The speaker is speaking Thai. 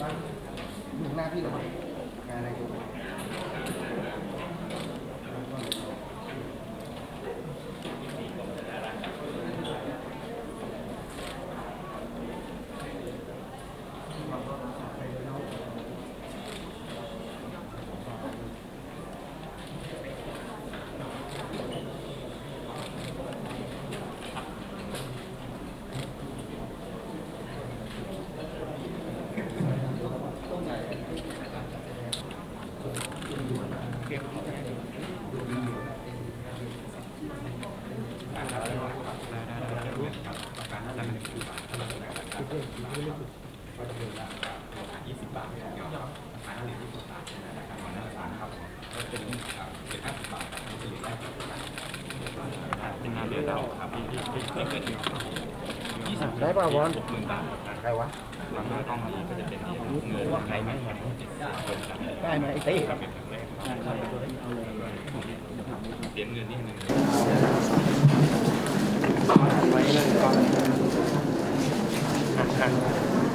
บ้านหนึ่งหน้าพี่เลยงานอะไรกู เป็นงานเดือดดาวครับที่ที่ที่เกิดขึ้นยี่สิบได้ป่าวบอลหกหมื่นบาทใครวะหลังหน้ากล้องนี้ก็จะเป็นเงินใครไม่แข็งเจ็นได้ไหมไอ้เต้ครับเป็นครั้งแรกเหรียญเงินนี่หนึ่ง ハハハハ。